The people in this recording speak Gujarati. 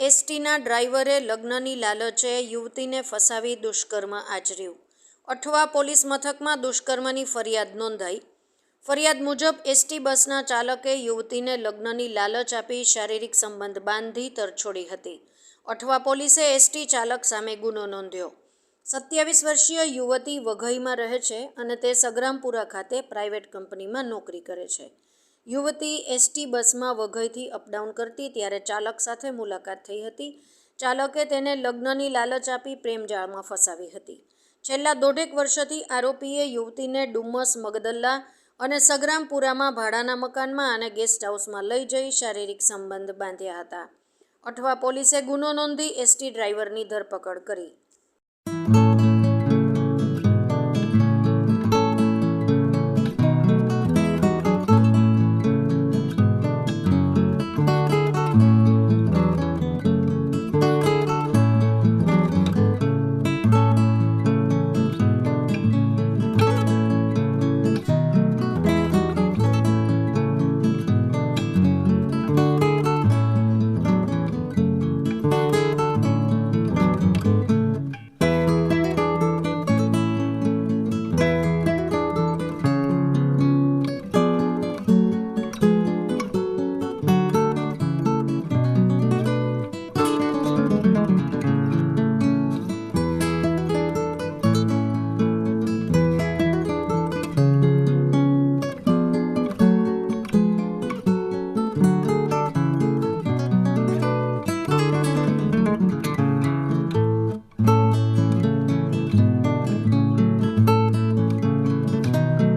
એસટીના ડ્રાઈવરે લગ્નની લાલચે યુવતીને ફસાવી દુષ્કર્મ આચર્યું. અઠવા પોલીસ મથકમાં દુષ્કર્મની ફરિયાદ નોંધાઈ. ફરિયાદ મુજબ એસટી બસના ચાલકે યુવતીને લગ્નની લાલચ આપી શારીરિક સંબંધ બાંધી તરછોડી હતી. અઠવા પોલીસે એસટી ચાલક સામે ગુનો નોંધ્યો. સત્યાવીસ વર્ષીય યુવતી વઘઈમાં રહે છે અને તે સગ્રામપુરા ખાતે પ્રાઇવેટ કંપનીમાં નોકરી કરે છે. યુવતી એસટી બસમાં વઘઈથી અપડાઉન કરતી ત્યારે ચાલક સાથે મુલાકાત થઈ હતી. ચાલકે તેને લગ્નની લાલચ આપી પ્રેમજાળમાં ફસાવી હતી. છેલ્લા દોઢેક વર્ષથી આરોપીએ યુવતીને ડુમ્મસ મગદલ્લા અને સગ્રામપુરામાં ભાડાના મકાનમાં અને ગેસ્ટ હાઉસમાં લઈ જઈ શારીરિક સંબંધ બાંધ્યા હતા. અઠવા પોલીસે ગુનો નોંધી એસટી ડ્રાઈવરની ધરપકડ કરી.